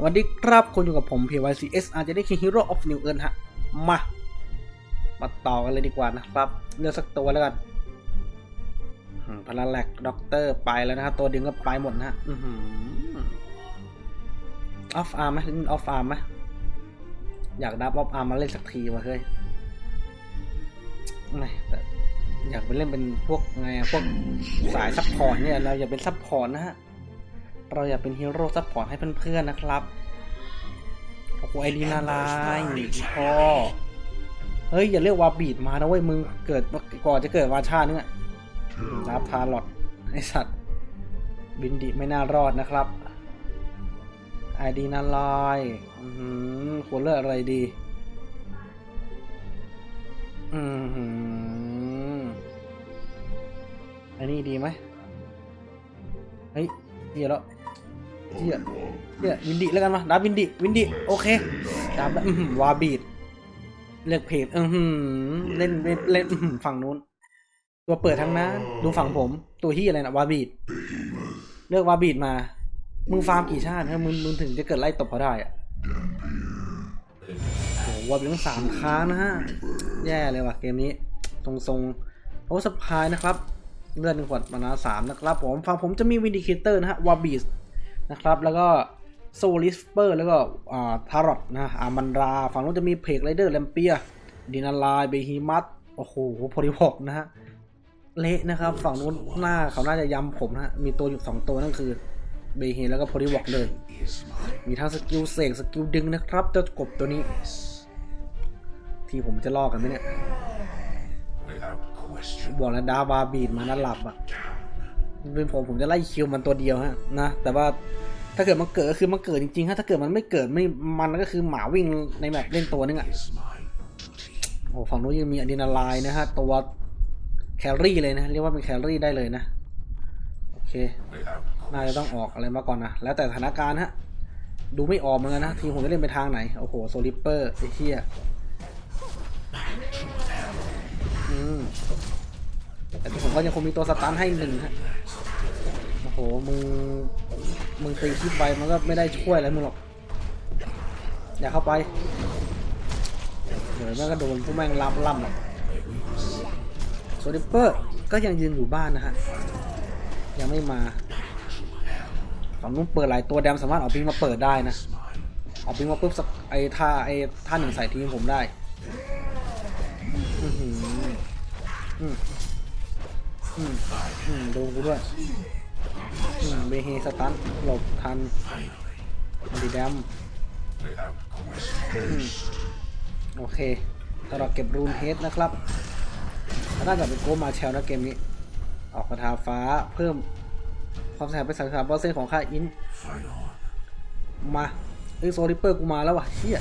สวัสดีครับคุณอยู่กับผม PYCS อาจจะได้คิงฮีโร่ออฟนิวเอิร์นฮะ มา มาต่อกันเลยดีกว่านะครับ เลือกสักตัวแล้วกันอืมพลังแหลกด็อกเตอร์ไปแล้วนะครับ ตัวดึงก็ไปหมดนะฮะออฟอาร์มไหมออฟอาร์มไหมอยากดับออฟอาร์มมาเล่นสักทีวะเฮ้ยไม่แต่อยากไปเล่นเป็นพวกไงอะพวกสายซัพพอร์ตเนี่ยเราอย่าเป็นซัพพอร์ตนะฮะ เราอยากเป็นฮีโร่ซัพพอร์ตให้เพื่อนๆนะครับ โอ้โหไอรีนาลายพ่อเฮ้ย อย่าเรียกวาบีดมานะเว้ยมึงเกิดก่อนจะเกิดวาชาเนี่ยรับทาร์ลอดไอสัตว์ บินดิไม่น่ารอดนะครับไอดีนาลายอืมควรเลือกอะไรดี อืมอันนี้ดีไหมเฮ้ยเฮียแล้ว เฮียเฮียวินดิแล้วกันมาดับวินดิวินดิโอเคดับวาบีดเลือกเพจอืออเล่นเล่นเล่นฝั่งนู้น ตัวเปิดทั้งนั้นดูฝั่งผม ตัวที่อะไรนะวาบีดเลือกวาบีดมา มึงฟาร์มกี่ชาตินะมึงมึงถึงจะเกิดไล่ตบเขาได้อะโหวาบีดทั้งสามค้างนะฮะ แย่เลยว่ะเกมนี้ ทรงทรงโอ้สปายนะครับ เลือดหนึ่งขวดมานาสามนะครับผมฝั่งผมจะมีวินดิเคเตอร์นะฮะวาบีส นะครับ แล้วก็โซลิสเปอร์แล้วก็อ่าทารอตนะอามันรา ฝั่งนู้นจะมีเพกไรเดอร์แลมเปียดินาลายเบฮิมัตโอ้โหโพลิพอกนะฮะ เละนะครับ ฝั่งนู้นหน้าเขาน่าจะย้ำผมนะฮะมีตัวอยู่สองตัวนั่นคือเบฮีแล้วก็โพลิวอกเลย มีทั้งสกิลเสกสกิลดึงนะครับเจ้ากบตัวนี้ ทีผมจะลอกกันไหมเนี่ย Without question. บอกแล้วดาวาบีดมานั่นหลับอะ เป็นผมผมจะไล่คิวมันตัวเดียวฮะนะแต่ว่าถ้าเกิดมันเกิดก็คือมันเกิดจริงๆฮะถ้าเกิดมันไม่เกิดไม่มันก็คือหมาวิ่งในแบบเล่นตัวนึงอะโอ้ฝั่งนู้นยังมีอะดรีนาลน์นะฮะตัวแครี่เลยนะเรียกว่าเป็นแครี่ได้เลยนะโอเคน่าจะต้องออกอะไรมาก่อนนะแล้วแต่สถานการณ์ฮะดูไม่ออกเหมือนกันนะทีมผมจะเล่นไปทางไหนโอ้โหโซลิปเปอร์ไอ้เหี้ยอืมแต่ที่ผมก็ยังคงมีตัวสตันให้หนึ่งฮะ โอ้โห มึง มึงตีคลิปไปมันก็ไม่ได้ช่วยอะไรมึงหรอก อย่าเข้าไป เดี๋ยวแม่ก็โดนพวกแม่งล่ำล่ำหรอกโซลิปเปอร์ก็ยังยืนอยู่บ้านนะฮะ ยังไม่มาฝั่งนู้นเปิดหลายตัวแดมสามารถเอาพิงมาเปิดได้นะ เอาพิงมาปุ๊บสักไอ้ท่าไอ้ท่าหนึ่งใส่ทีมผมได้อือหืออืมอืมอืมดูกูด้วย เบเฮสตันหลบทันอันดีดมโอเคถ้าเราเก็บรูนเฮดนะครับแล้วน่าจะเป็นโกมาแชลนะเกมนี้ ออกกระทาฟ้าเพิ่มความแสบไปสามสามเปอร์เซ็นต์ของค่าอิน มาเอ้ยโซลิปเปอร์กูมาแล้ววะเฮีย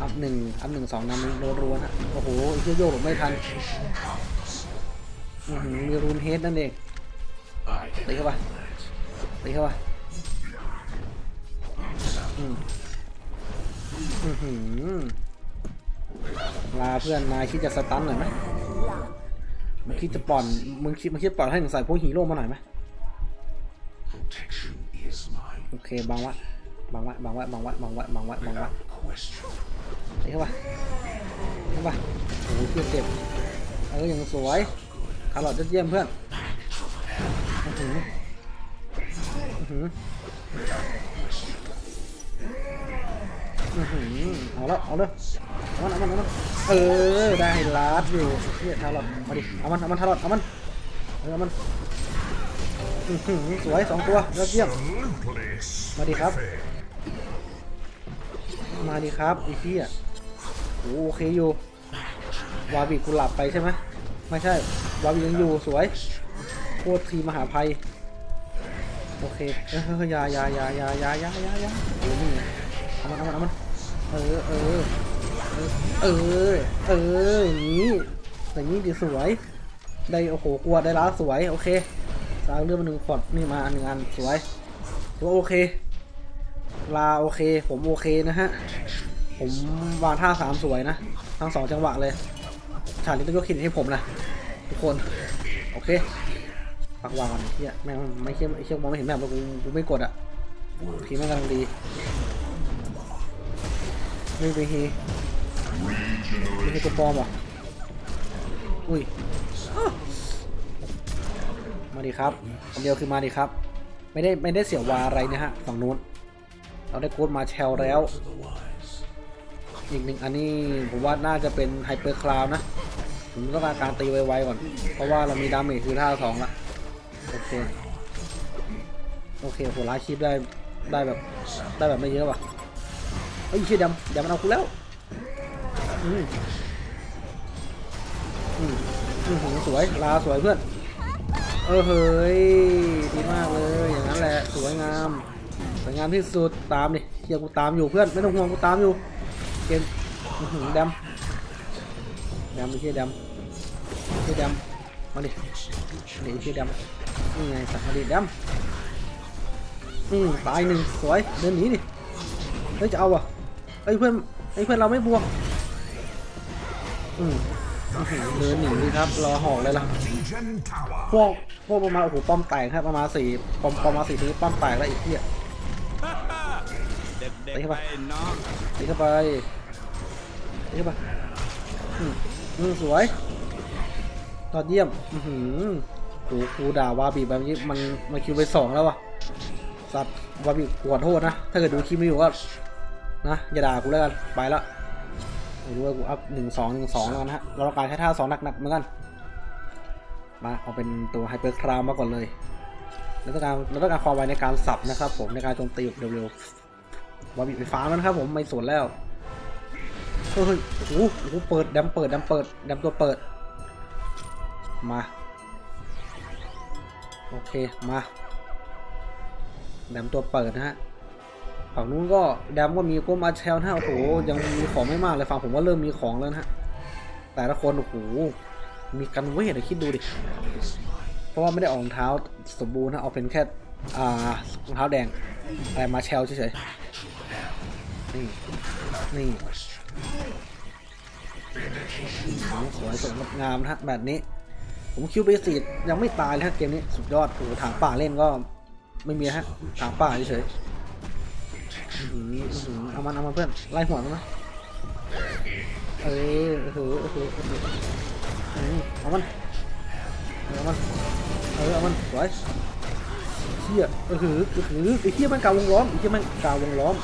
อัพหนึ่งอัพหนึ่งสองนำรัวๆนะ โอ้โหไอ้เฮียโยกหลบไม่ทัน มีรูนเฮดนั่นเอง ตีเข้าไปตีเข้าไปลาเพื่อนนายคิดจะสตันหน่อยไหมมึงคิดจะปล่อนมึงคิดมึงคิดปล่อยให้หนึ่งใส่พวกฮีโร่มาหน่อยไหมโอเคบังไวะบังไวะบังไวะบังไวะบังไวะบังไวะบังไวะ without question. ตีเข้าไปเข้าไปโอ้โหเพื่อนเจ็บเออยังสวยคาร์ลอดยอดเยี่ยมเพื่อน เอาละเอาเลยเอามันเอามันเอามันเออได้ลาดอยู่เนี่ยทารอดมาดิเอามันเอามันทารอดเอามันเออเอามันอื้อหือสวยสองตัวยอดเยี่ยมมาดิครับ มาดิครับไอ้เหี้ยโอ้โอเคอยู่วาบีกูหลับไปใช่ไหมไม่ใช่วาบียังอยู่สวย โคตรทีมหาภัย โอเคเออเอออยายายายายายายาอยาเออนี่เอามันเอามันเอามันเออเออเออเอออย่างนี้อย่างนี้ดีสวย ได้โอ้โหกลัวได้ล้าสวยโอเคสร้างเรื่องมาหนึ่งขวดนี่มาหนึ่งอันสวยตัวโอเคลาโอเค ผมโอเคนะฮะ ผมวางท่าสามสวยนะ ทั้งสองจังหวะเลยฉากนี้ต้องยกเครดิตให้ผมนะทุกคน โอเค ปักวานเฮียแม่งไม่เชี่ยไม่เชี่ยมองไม่เห็นแบบกูกูไม่กดอะทีไม่กำลังดีไม่ไปฮีไม่ใช่ตัวปลอมเหรออุ้ยมาดิครับคำเดียวคือมาดิครับ ไม่ได้ไม่ได้เสียวาอะไรนะฮะฝั่งนู้น เราได้โค้ดมาแชลแล้ว อีกหนึ่งอันนี้ผมว่าน่าจะเป็นไฮเปอร์คลาวนะ ผมต้องการการตีไวๆก่อน เพราะว่าเรามีดาเมจคือท่าสองละ โอเค โอเคโหล้าคลิปได้ ได้แบบ ได้แบบไม่เยอะว่ะเฮ้ยเชี่ยดำดำมันเอากูแล้ว อืมอืมอืมสวย ลาสวยเพื่อน เออเฮ้ย ดีมากเลย อย่างนั้นแหละ สวยงาม สวยงามที่สุด ตามดิเฮียกูตามอยู่เพื่อน ไม่ต้องห่วงกูตามอยู่ เกมดำดำไอ้เชี่ยดำไอ้เชี่ยดำมาดิเดี๋ยวไอ้เชี่ยดำ นี่ไงสัตว์มาดิดำอืมตายหนึ่งสวยเดินหนีดิเฮ้ยจะเอาอะไอ้เพื่อนไอ้เพื่อนเราไม่บวกอืมเดินหนีดิครับรอหอกเลยล่ะพวกพวกประมาณโอ้โหป้อมแตกครับประมาณสี่ป้อมประมาณสี่ทีป้อมแตกแล้วอีกที่เด็กไปเข้าไปไปเข้าไปตีเข้าไปอืมอืมสวยยอดเยี่ยม อือหือ โหกูด่าวาบีแบบนี้มันมันคิวไปสองแล้ววะสัตว์วาบีขอโทษนะ ถ้าเกิดดูคลิปนี้อยู่ก็นะอย่าด่ากูแล้วกันไปละไม่รู้ว่ากูอัพหนึ่งสองหนึ่งสองแล้วนะฮะเราต้องการใช้ท่าสองหนักๆเหมือนกันมาเอาเป็นตัวไฮเปอร์คราวมาก่อนเลยเราต้องการเราต้องการความไวในการสับนะครับ ผมในการโจมตีแบบเร็วๆวาบิไฟฟ้ามันครับ ผมไม่สนแล้วเฮ้ยโอ้โหโอ้โหเปิดดัมเปิดดัมเปิดดัมตัวเปิดมา โอเค มาดัมตัวเปิดนะฮะ ฝั่งนู้นก็ดัมก็มีก้มอาเชลนะโอ้โห ยังมีของไม่มากเลยฝั่งผมว่าเริ่มมีของแล้วนะฮะ แต่ละคนโอ้โห มีกันเวทอะคิดดูดิ เพราะว่าไม่ได้ออกรองเท้าสมบูรณ์นะ เอาเป็นแค่ อ่ารองเท้าแดงอะไรมาเชลเฉยๆ นี่ นี่สวยสวยงดงามนะแบบนี้ ผมคิวเบสิตยังไม่ตายเลยฮะเกมนี้สุดยอดโอ้ถางป่าเล่นก็ไม่มีฮะถางป่าเฉยเอามันเอามันเพื่อนไล่หัวมันนะเออเออเออเอามันเอามันเออเอามันสวยเฮียเออหือเออหือไอ้เฮียมันกาวงล้อมไอ้เฮียมันกาวงล้อม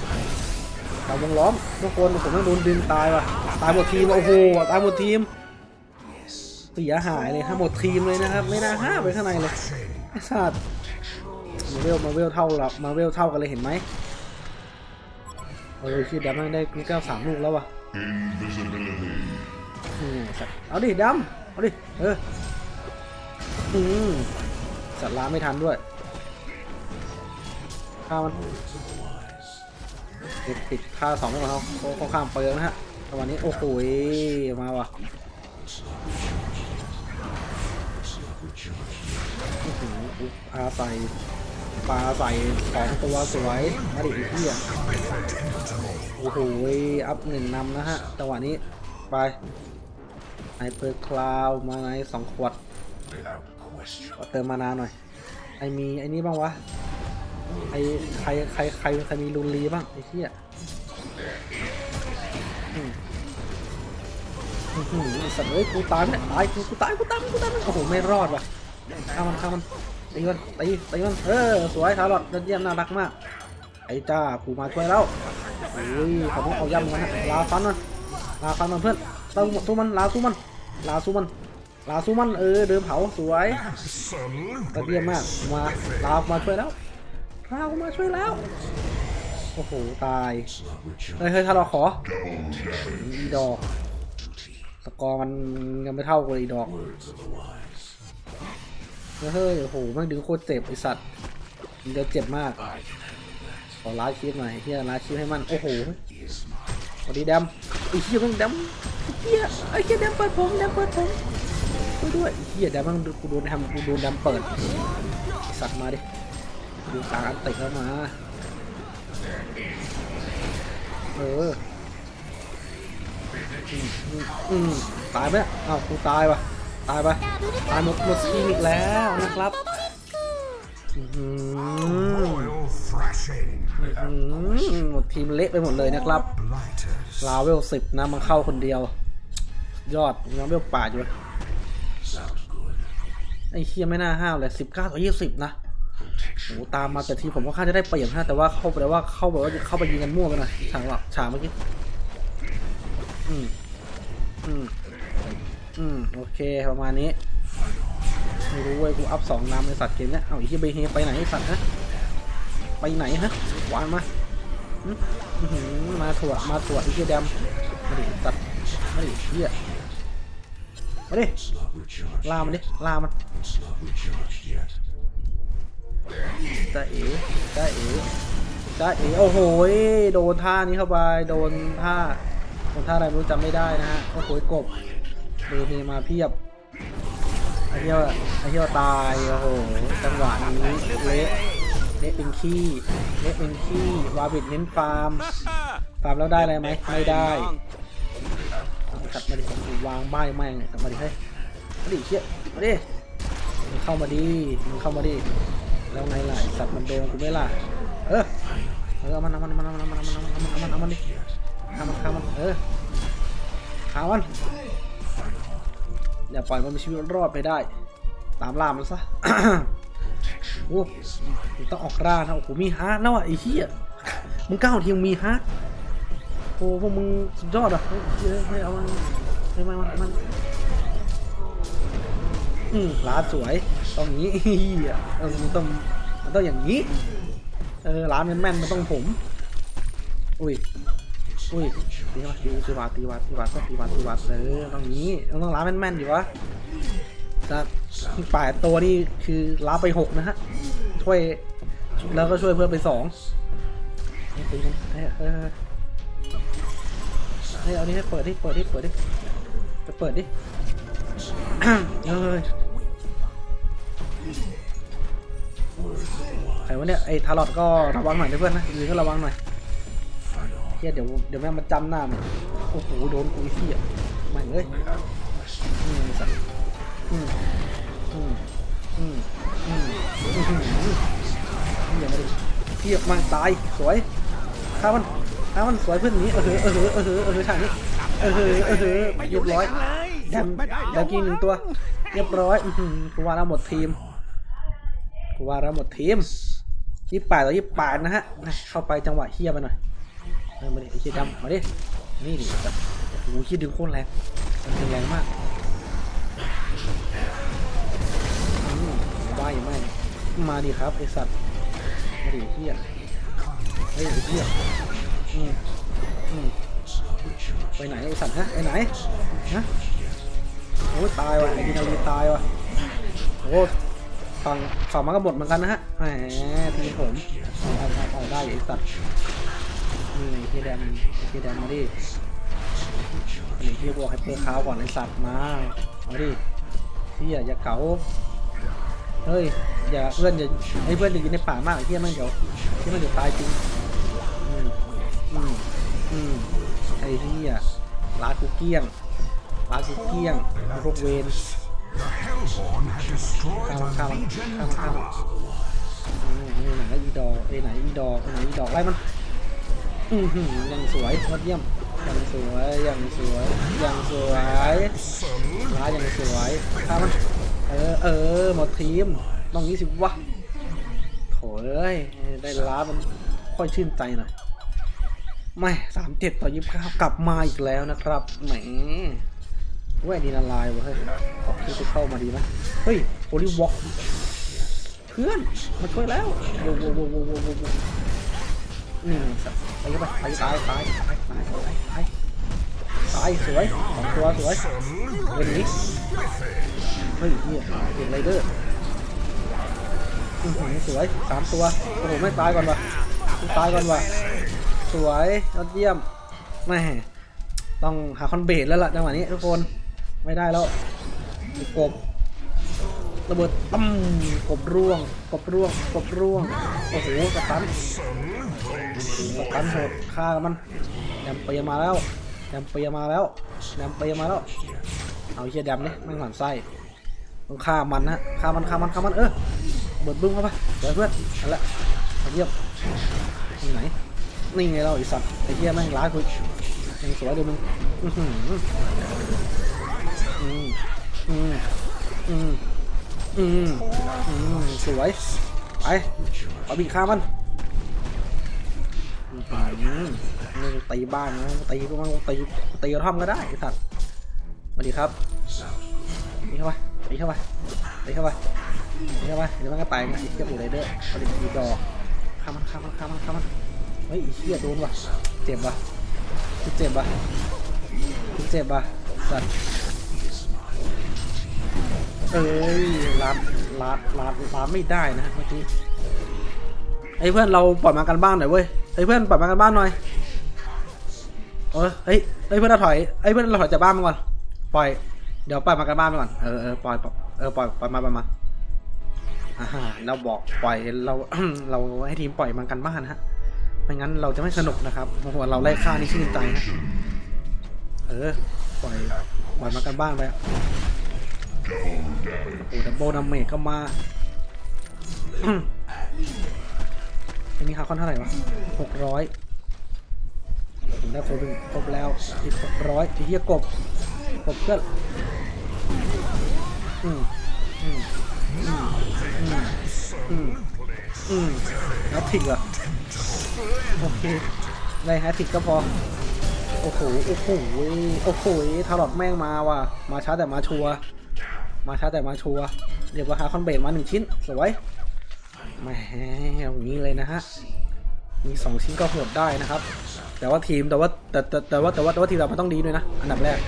กาวงล้อมทุกคนผมต้องโดนดึงตายว่ะตายหมดทีมโอ้โหตายหมดทีม เสียหายเลยทั้งหมดทีมเลยนะครับ ไม่น่าห้าไปข้างในเลยไอ้สัตว์มาเวลมาเวลเท่าเรามาเวลเท่ากันเลยเห็นไหมเออชื่อดำมันได้มีเก้าสามลูกแล้ววะสัตว์เอาดิดำเอาดิเอออืมสัตว์ล้าไม่ทันด้วยข้ามันติดติดค่าสองไม่ก่อนเขาเขาเขาข้ามเปิงนะฮะประมาณนี้โอ้โหมาว่ะ ปลาใส่ปลาใส่สองตัวสวยมาดิไอ้เหี้ยโอ้โหอัพหนึ่งนำนะฮะจังหวะนี้ไปไอเปิดคลาวมาไงสองขวดเติมมานาหน่อยไอมีไอนี้บ้างวะไอใครใครใครใครมีลุนลีบ้างไอเชี่ย หือไอ้สัตว์เอ้ยกูตายไหมตายกูกูตายกูตายกูตายโอ้โหไม่รอดว่ะฆ่ามันฆ่ามันตีมันตีตีมันเออสวยทารอดยอดเยี่ยมน่ารักมาก ไอ้จ้ากูมาช่วยแล้วโอ้ยขอต้องเอาย่ำกันฮะลาฟันมันลาฟันมันเพื่อนต้องสู้มันลาสู้มันลาสู้มันลาสู้มันเออเดินเผาสวยยอดเยี่ยมมากมาลามาช่วยแล้วลาวมาช่วยแล้วโอ้โหตายเฮ้ยเฮ้ยถ้าเราขออีดอก สกอร์มันยังไม่เท่ากับอีดอก Word to the wise. เฮ้ยโอ้โหแม่งดึงโคตรเจ็บไอสัตว์มันจะเจ็บมาก I can handle that. ขอล้าชีพหน่อยเฮียล้าชีพให้มันโอ้โห He is mine. สวัสดีแดมไอ้เฮียแม่งแดมไอ้เฮียไอ้เฮียแดมเปิดผมแดมเปิดผมช่วยด้วยไอ้เฮียแดมแม่งกูโดนแดมกูโดนแดมเปิดไอ้สัตว์มาดิดูกลางอันติแล้วมาเออ อืมตายไหมเอ้าวกูตายปะตายปะตายหมดหมดทีมอีกแล้วนะครับอือหือ Royal thrashing. อืมหมดทีมเละไปหมดเลยนะครับ ลาเวลสิบนะมันเข้าคนเดียว ยอดยังเวลป่าอยู่ไอ้เคียไม่น่าห้าวเลยสิบเก้าต่อยี่สิบนะโอ้ตามมาแต่ทีผมก็ค่าจะได้เปรียบนะแต่ว่าเข้าไปแล้วว่าเข้าไปว่าเข้าไปยิงกันมั่วไปหน่อยฉากหรอกฉากเมื่อกี้ อืมอืมอืมโอเคประมาณนี้ไม่รู้เว้ยกูอัพสองนำในสัตว์เกมเนี้ยเอาอ้เฮียไปเฮไปไหนไอสัตว์ฮะไปไหนฮะวานมาอืมอื้อหือมาถั่วมาถั่วอ้เฮียดำมาดิสัตว์มาดิเฮียมาดิล่ามันดิล่ามันจ้าเอ๋จ้าเอ๋จ้าเอ๋โอ้โหยโดนท่านี้เข้าไปโดนท่า โดนท่าอะไรไม่รู้จำไม่ได้นะฮะโอ้โหยกบเดเฮมาเพียบไอเหี้ยไอเหี้ยตายโอ้โหจังหวะนี้เละเละเป็นขี้เละเป็นขี้วาบิดเน้นฟาร์มฟาร์มแล้วได้อะไรไหมไม่ได้กลับมาดิวางใบแม่งกลับมาดิเฮ้ยมาดิเชี่ยมาดิมึงเข้ามาดิมึงเข้ามาดิแล้วไงล่ะสัตว์มันโดนกูไม่ล่ะเออเออเอามันเอามันเอามันเอามันเอามันเอามันเอามันเอามันเอามันดิ ฆ่ามันฆ่ามันเออฆ่ามันอย่าปล่อยมันมีชีวิตรอดไปได้ ตามล่ามันซะโอ้ต้องออกร่านะโอ้โหมีฮาร์ดแล้วอะไอ้เหี้ยมึงก้าวทีมมีฮาร์ดโอ้พวกมึงสุดยอดอะเฮ้เฮ้ยเอามันเฮ้ยมันมันมันอืมร้านสวยต้องงี้เหี้ยเออมันต้องมันต้องอย่างนี้ เออร้านแม่นมันต้องผม อุ้ย อุ้ยตีมาตีตีวาตีวาตีวาตีวาตีวาเออต้องงนี้ต้องร้านแม่นๆอยู่วะแต่แปดตัวนี่คือรับไปหกนะฮะช่วยแล้วก็ช่วยเพื่อนไปสองเฮ้ยตีมันเฮ้ยเออเฮ้ยเอาดิให้เปิดดิเปิดดิเปิดดิไปเปิดดิเอ้ยใครวะเนี่ยไอ้ทารอดก็ระวังหน่อยเพื่อนนะยืนก็ระวังหน่อย ฮียเดี๋ยวเดี๋ยวแม่งมาจำหน้ามันโอ้โหโดนกูไอ้เฮียไม่งเอ้ยอืมสัตว์อืมอืมอืมอืมอืมอืมเฮียมาดิเฮียมาตายสวยฆ่ามันฆ่ามันสวยเพื่อนนี้เออเออเออเออเออเออฉากนี้เออเออเออเออเรียบร้อยแดมแดมกินหนึ่งตัว เรียบร้อยอื้อหือกูว่าแล้วหมดทีมกูว่าแล้วหมดทีมยี่แปดต่อยี่แปดนะฮะนะเข้าไปจังหวะเฮียไปหน่อย เออมาดิไอ้เฮียดำมาดิ นี่ดิโอ้โหคิดดึงโคตรแรง มันดึงแรงมากอืมว่าอย่างไม่มาดิครับไอสัตว์ มาดิเฮียเฮ้ยไอ้เฮียอืมอืมไปไหนไอสัตว์ฮะไปไหนฮะโอ้ตายว่ะไอ้ดินาลีตายว่ะโอ้ฝั่งฝั่งมันก็หมดเหมือนกันนะฮะแหมทีผมเอาเอาเอาได้ไอสัตว์ นี่ไอ้ที่แดมไอ้ที่แดมมาดิอันนี้ที่บอกให้เปิดขาวก่อนไอสัตว์มามาดิที่อย่าอย่าเก๋าเฮ้ยอย่าเพื่อนอย่าไอ้เพื่อนอย่าอยู่ในป่ามากไอ้ที่มันเดี๋ยวที่มันเดี๋ยวตายจริงอืมอืมอืมไอ้ที่อะร้านกูเกี้ยงร้านกูเกี้ยงไอ้พวกเวน The Hellborn had destroyed Come on, come on, a Legion come on, come on. tower. อืมไอ้ไหนอีดอกไอ้ไหนอีดอกไอ้ไหนอีดอกไล่มัน ยังสวยยอดเยี่ยมยังสวยยังสวยยังสวยร้านยังสวยข้ามันเออเออหมดทีมต้องนี้สิวะโถเอ้ยได้ร้านมันค่อยชื่นใจหน่อยไม่สามเจ็ดต่อยี่สิบเก้ากลับมาอีกแล้วนะครับแหมเว้ยดีนาลายวะเฮ้ยขอพี่จะเข้ามาดีไหมเฮ้ยโอลิวอล์กเพื่อนมาช่วยแล้วโว้โว้โว้โว้โว้ นี่สัตว์ไปเข้าไปไปยตายตายตายตายตายตายสวยสองตัวสวยเล่นนี้เฮ้ยเฮียเก่งไรเดอร์อื้อหือสวยสามตัวโอ้โหไม่ตายก่อนวะตายก่อนวะสวยยอดเยี่ยมแม่ต้องหาคอนเบทแล้วล่ะจังหวะนี้ทุกคนไม่ได้แล้วกบ ระเบิดตั้มกบร่วงกบร่วงกบร่วงโอ้โหสตันสตันโหดฆ่ามันแดมเปียมาแล้วแดมเปียมาแล้วแดมเปียมาแล้วเอาเชียแดมนี่แม่งหมันไส้ต้องฆ่ามันนะฆ่ามันฆ่ามันฆ่ามันเออเบิดบึ้มเข้าไปเดี๋ยวเพื่อนนั่นแหละเยี่ยมนี่ไหนนี่ไงเราไอสัตว์ไอ้เหี้ยแม่งร้ายกูยังสวยดูมึงอื้อหืออืมอืมอืม อืมอืมสวย ไปเอาบีข้ามันอื้อหือมึงตีบ้านนะตีก็มันตีตีกระท่อมก็ได้ไอสัตว์สวัสดีครับตีเข้าไปตีเข้าไปตีเข้าไปตีเข้าไปเดี๋ยวมันก็ตายนะไอ้เหี้ยปูไรเดอร์เอาดิดีดอกข้ามมันข้ามมันข้ามมันข้ามมันเฮ้ยไอ้เหี้ยโดนว่ะเจ็บว่ะกูเจ็บว่ะกูเจ็บว่ะสัตว์ เอ้ยลาดลาดลาดลาดไม่ได้นะเมื่อกี้ไอ้เพื่อนเราปล่อยมากันบ้านหน่อยเว้ยไอ้เพื่อนปล่อยมากันบ้านหน่อยเออเฮ้ยเฮ้ยเพื่อนเราถอยไอ้เพื่อนเราถอยจากบ้านมาก่อนปล่อยเดี๋ยวปล่อยมากันบ้านไปก่อนเออเออปล่อยเออปล่อยปล่อยมาปล่อยมาอ่าเราบอกปล่อยเราเราให้ทีมปล่อยมากันบ้านฮะไม่งั้นเราจะไม่สนุกนะครับเพราะว่าเราไล่ฆ่านี่ชื่นใจนะเออปล่อยปล่อยมากันบ้านไปอะ โอ้ดับเบิลดาเมจก็มาอันนี้คาคอนเท่าไหร่วะหกร้อยผมได้คนหนึ่งครบแล้วอีกหกร้อยไอ้เหี้ยกบกบเพื่อนอืมอืมอืมอืมอืมแล้วทิกเหรอโอเคได้แฮตทิกก็พอโอ้โห โอ้โห โอ้โหทารอดแม่งมาว่ะ มาช้าแต่มาชัวร์ มาช้าแต่มาชัวร์เรียกว่าหาคอนเบนมาหนึ่งชิ้น สวยแหมอย่างนี้เลยนะฮะ มีสองชิ้นก็โหดได้นะครับ แต่ว่าทีมแต่ว่าแต่แต่แต่ว่าแต่ว่าแต่ว่าทีมเรามันต้องดีด้วยนะ อันดับแรก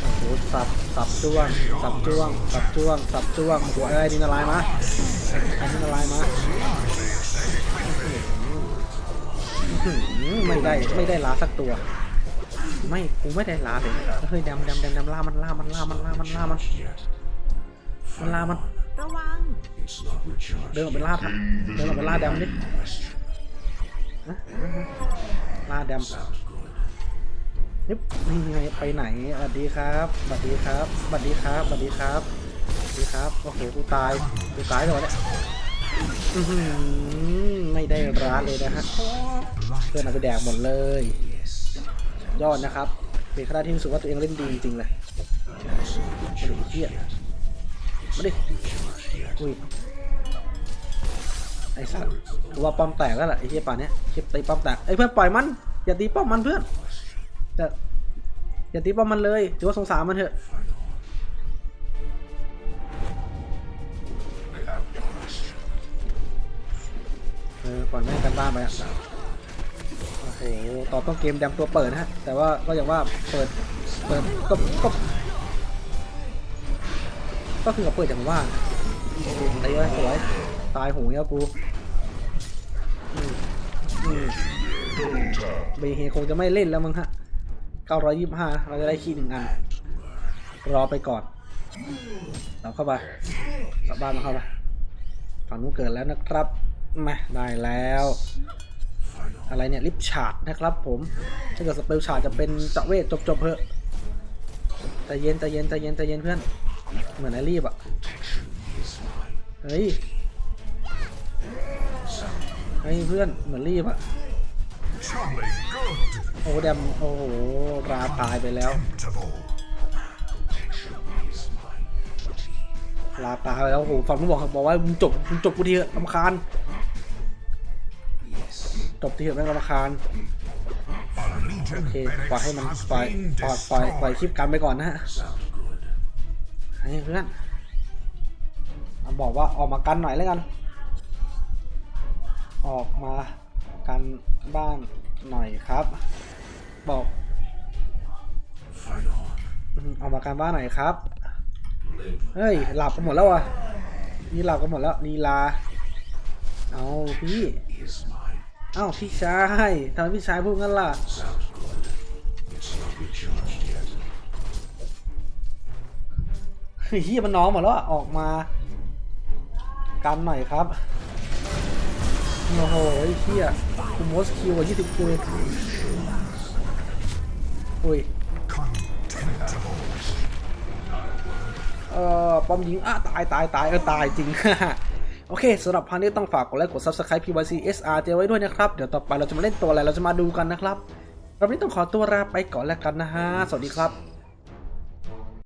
โอ้โหสับสับจ้วงสับจ้วงสับจ้วงสับจ้วงหัวอะไรมาไอ้ดินอะไรมาอื้อหืออื้อหือไม่ได้ไม่ได้ล้าสักตัว ไม่กูไม่ได้ล้าเลยเฮ้ยดำดำดำดำล่ามันล่ามันล่ามันล่ามันล่ามัน Yet. มันล่ามันระวัง It's not recharged. เดินออกไปล่าทับเดินออกไปล่าดำดิ Question. ฮะล่าดำ Sounds good. นี่นี่ไงไปไหนสวัสดีครับสวัสดีครับสวัสดีครับสวัสดีครับสวัสดีครับโอ้โหกูตายกูตายเลยวะเนี่ยอื้อหือไม่ได้ร้านเลยนะฮะเพื่อนเอาไปแดกหมดเลย ยอดนะครับ เป็นคณะที่รู้สึกว่าตัวเองเล่นดีจริงๆเลยมาดิเฮียมาดิอุ้ยไอ้สัตว์กูว่าป้อมแตกแล้วล่ะไอ้เฮียป่านเนี้ยเฮียตีป้อมแตกไอ้เพื่อนปล่อยมัน อย่าตีป้อมมันเพื่อนจะอย่าตีป้อมมันเลยถือว่าสงสารมันเถอะเออปล่อยแม่กันบ้านไปอะ โอ้ตอบต้องเกมแดมตัวเปิดนะฮะ แต่ว่าก็อย่างว่าเปิด เปิดก็ก็ก็คือกับเปิดอย่างว่าตีเลยสวย ตายหูแล้วกูอืมอืมเบเฮคงจะไม่เล่นแล้วมั้งฮะ 925 เราจะได้คีหนึ่งอัน รอไปก่อน เราเข้าไปกลับบ้านมาเข้าไปฝั่งนู้นเกิดแล้วนะครับมาได้แล้ว อะไรเนี่ยลิฟชาร์ดนะครับผม ถ้าเกิดสเปลชาร์ดจะเป็นจะเวทจบๆเพอะใจเย็นใจเย็นใจเย็นใจเย็นเพื่อน เหมือนไอรีบอะ เฮ้ย เฮ้ยเพื่อนเหมือนรีบอะ โอ้แดมโอ้โหราตายไปแล้วลาตายไปแล้วโอ้โหฝั่งนู้นบอกบอกว่ามึงจบมึงจบกูทีเถอะลำคาญ จบทีเถอะแม่งลำคาญโอเคปล่อยให้มันปล่อยปล่อยปล่อยปล่อยคลิปกันไปก่อนนะฮะให้เพื่อนบอกว่าออกมากันหน่อยแล้วกัน ออกมากันบ้านหน่อยครับ บอกออกมากันบ้านหน่อยครับเฮ้ยหลับกันหมดแล้วอะนี่หลับกันหมดแล้วลีลา เอาพี่ อ้าพี่ชายทำไมพี่ชายพูดงั้นล่ะ เฮียมันน้องหมดแล้วออกมา กันหน่อยครับ โอ้โหไอ้เฮียคุณมอสคิวอะยี่สิบคิวเองอุ้ยเอ่อปอมยิงอะตายตายตายเออตายจริง โอเคสำหรับพันนี้ต้องฝากกดไลค์กด subscribe PYC SR เจไว้ด้วยนะครับ เดี๋ยวต่อไปเราจะมาเล่นตัวอะไรเราจะมาดูกันนะครับเราไม่ต้องขอตัวลาไปก่อนแล้วกันนะฮะ สวัสดีครับ